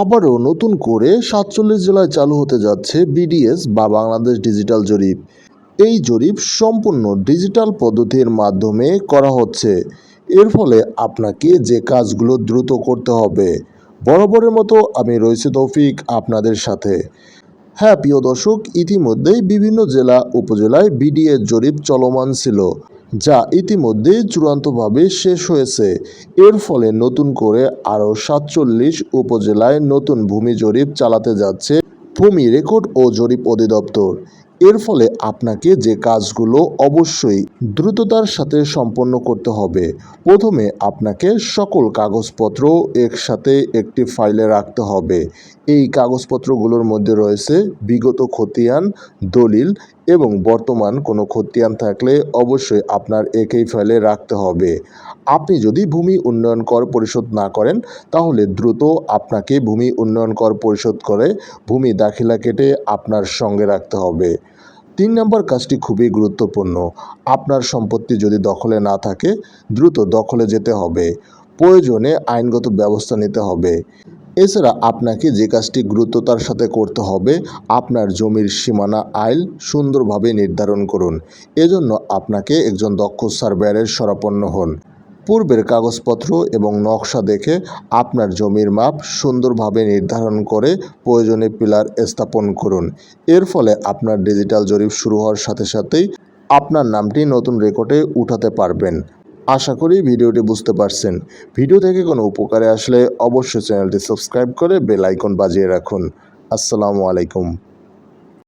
আবারও নতুন করে সাতচল্লিশ জেলায় চালু হতে যাচ্ছে বিডিএস বা বাংলাদেশ ডিজিটাল জরিপ। এই জরিপ সম্পূর্ণ ডিজিটাল পদ্ধতির মাধ্যমে করা হচ্ছে। এর ফলে আপনাকে যে কাজগুলো দ্রুত করতে হবে, বরাবরের মতো আমি রয়েছে তৌফিক আপনাদের সাথে। হ্যাঁ প্রিয় দর্শক, ইতিমধ্যেই বিভিন্ন জেলা, উপজেলায় বিডিএস জরিপ চলমান ছিল। যা ইতিমধ্যেই চূড়ান্তভাবে শেষ হয়েছে। এর ফলে নতুন করে আরও সাতচল্লিশ উপজেলায় নতুন ভূমি জরিপ চালাতে যাচ্ছে ভূমি রেকর্ড ও জরিপ অধিদপ্তর। এর ফলে আপনাকে যে কাজগুলো অবশ্যই দ্রুততার সাথে সম্পন্ন করতে হবে, প্রথমে আপনাকে সকল কাগজপত্র একসাথে একটি ফাইলে রাখতে হবে। এই কাগজপত্রগুলোর মধ্যে রয়েছে বিগত খতিয়ান, দলিল এবং বর্তমান কোনো খতিয়ান থাকলে অবশ্যই আপনার একই ফাইলে রাখতে হবে। আপনি যদি ভূমি উন্নয়ন কর পরিশোধ না করেন, তাহলে দ্রুত আপনাকে ভূমি উন্নয়ন কর পরিশোধ করে ভূমি দাখিলা কেটে আপনার সঙ্গে রাখতে হবে। তিন নম্বর কাজটি খুবই গুরুত্বপূর্ণ। আপনার সম্পত্তি যদি দখলে না থাকে, দ্রুত দখলে যেতে হবে। প্রয়োজনে আইনগত ব্যবস্থা নিতে হবে। এছাড়া আপনাকে যে কাজটি গুরুত্বতার সাথে করতে হবে, আপনার জমির সীমানা আইল সুন্দরভাবে নির্ধারণ করুন। এজন্য আপনাকে একজন দক্ষ সার্ভেয়ারের শরাপন্ন হন। পূর্বের কাগজপত্র এবং নকশা দেখে আপনার জমির মাপ সুন্দরভাবে নির্ধারণ করে প্রয়োজনে পিলার স্থাপন করুন। এর ফলে আপনার ডিজিটাল জরিপ শুরু হওয়ার সাথে সাথেই আপনার নামটি নতুন রেকর্ডে উঠাতে পারবেন। আশা করি ভিডিওটি বুঝতে পারছেন। ভিডিও থেকে কোনো উপকারে আসলে অবশ্যই চ্যানেলটি সাবস্ক্রাইব করে বেল আইকন বাজিয়ে রাখুন। আসসালামু আলাইকুম।